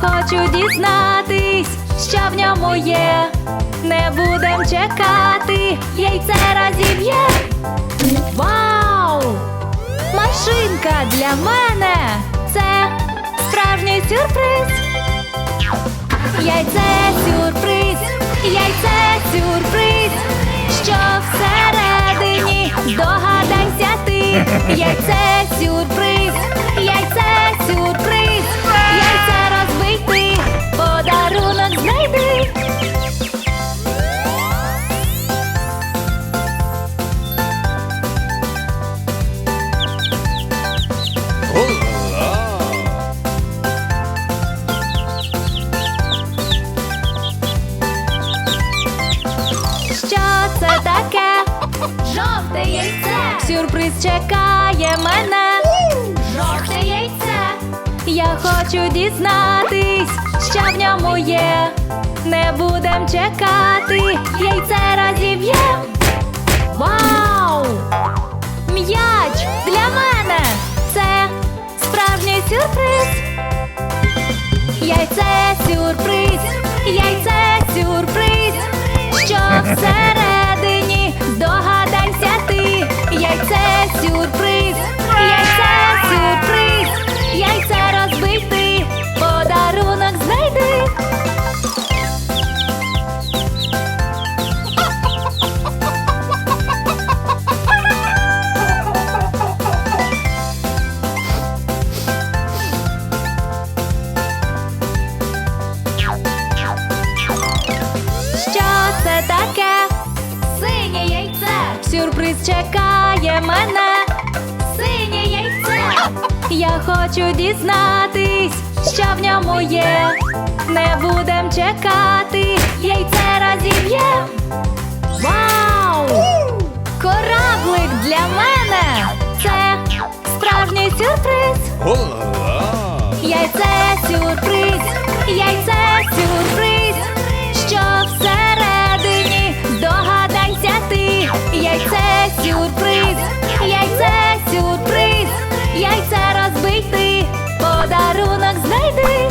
хочу дізнатись, що в ньому є. Не будем чекати, яйце розіб'є. Вау! Машинка для мене це справжній сюрприз. Яйце сюрприз, яйце сюрприз. Що всередині здогадайся ти. Яйце сюрприз, яйце сюрприз. Таке? Жовте яйце. Сюрприз чекає мене. Жовте яйце. Я хочу дізнатись, що в ньому є. Не будем чекати, яйце разів'є. Вау! М'яч для мене Що це таке? Синє яйце. Сюрприз чекає мене. Синє яйце. Я хочу дізнатись, що в ньому є. Не будем чекати, яйце розіб'єм. Вау! Кораблик для мене. Це справжній сюрприз. Яйце сюрприз, яйце подарунок знайди.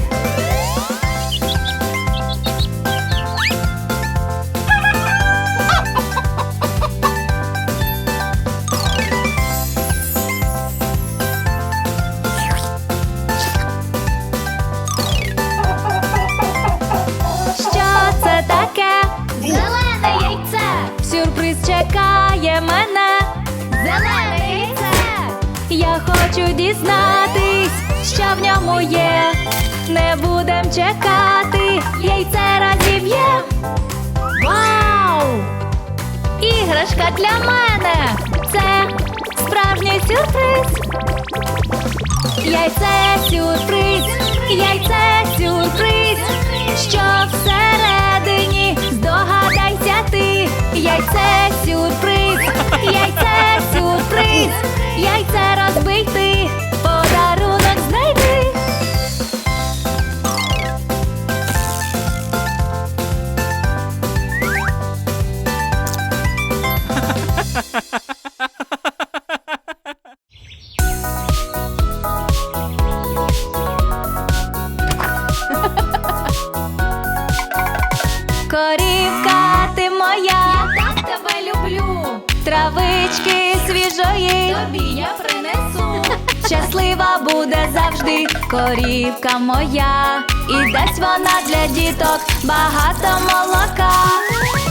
Що це таке? Зелене яйце. Сюрприз чекає мене. Зелене яйце. Я хочу дізнатись, що в ньому є. Не будем чекати, яйце розіб'єм. Вау! Іграшка для мене. Це справжній сюрприз. Яйце сюрприз, яйце сюрприз. Що всередині здогадайся ти. Яйце сюрприз, яйце сюрприз. Травички свіжої тобі я принесу. Щаслива буде завжди корівка моя. І дасть вона для діток багато молока.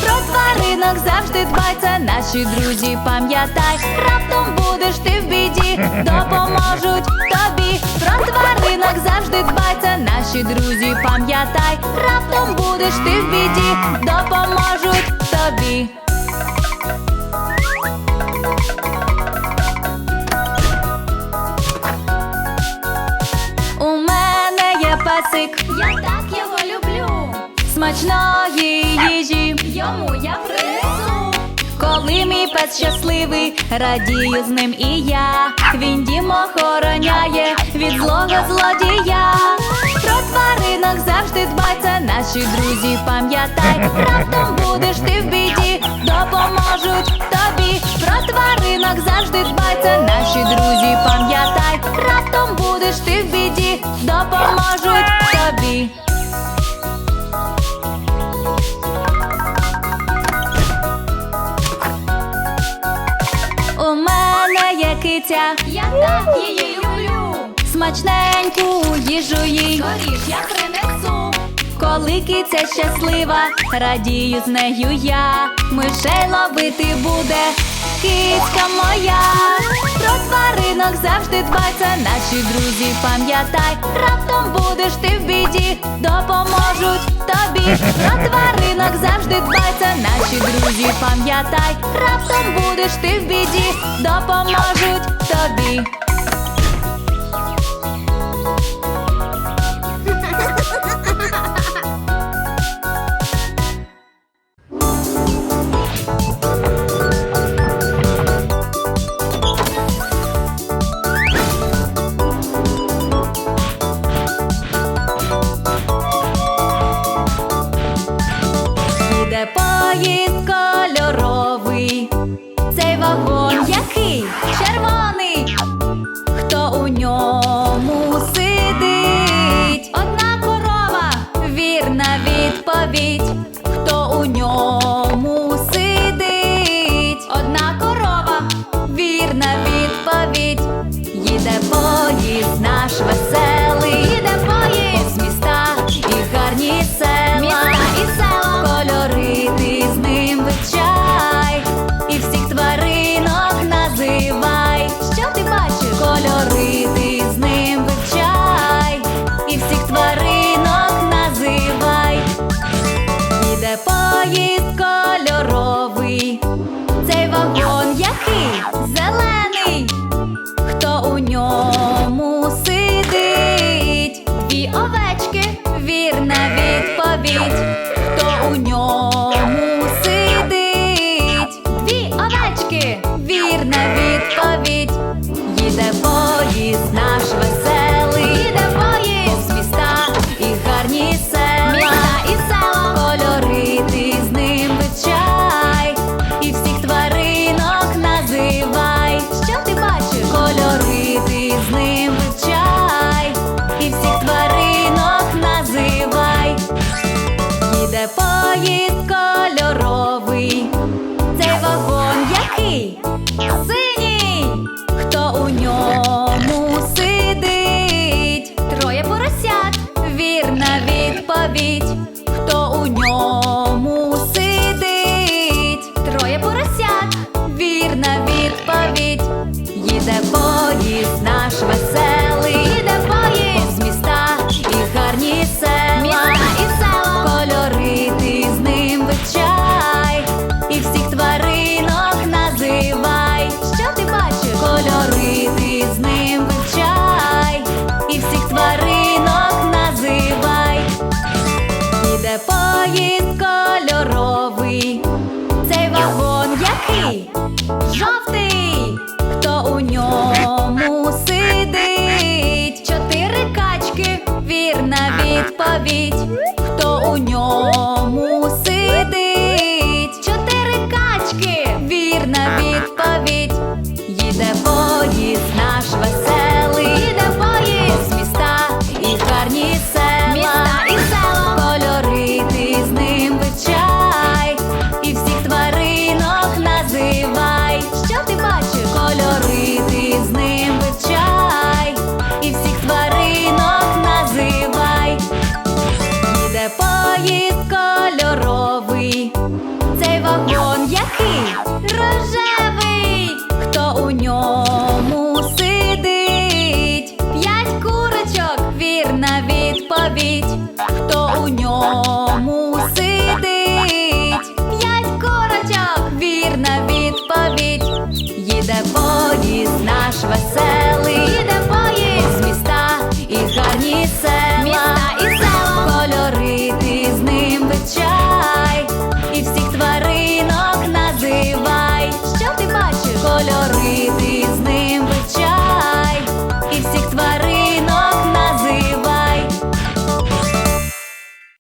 Про тваринок завжди дбай, це наші друзі, пам'ятай. Раптом будеш ти в біді, допоможуть тобі. Про тваринок завжди дбай, це наші друзі, пам'ятай. Раптом будеш ти в біді, допоможуть тобі. Смачної їжі йому я принесу. Коли мій пес щасливий, радію з ним і я. Він дім охороняє від злого злодія. Про тваринок завжди дбай, це наші друзі, пам'ятай. Раптом будеш ти в біді, допоможуть тобі. Про тваринок завжди дбай, це наші друзі, пам'ятай. Я так її люблю, смачненьку їжу їй. Скоріш я принесу, коли киця щаслива, радію з нею я, мишей ловити буде, кицька моя, про тваринок завжди дбайся, наші друзі, пам'ятай, раптом будеш ти в біді, допоможуть тобі, про тваринок завжди дбайся, наші друзі, пам'ятай, раптом будеш ти в біді, допоможуть. study. beat. поїзд кольоровий. Це вагон який? навіть. веселий день.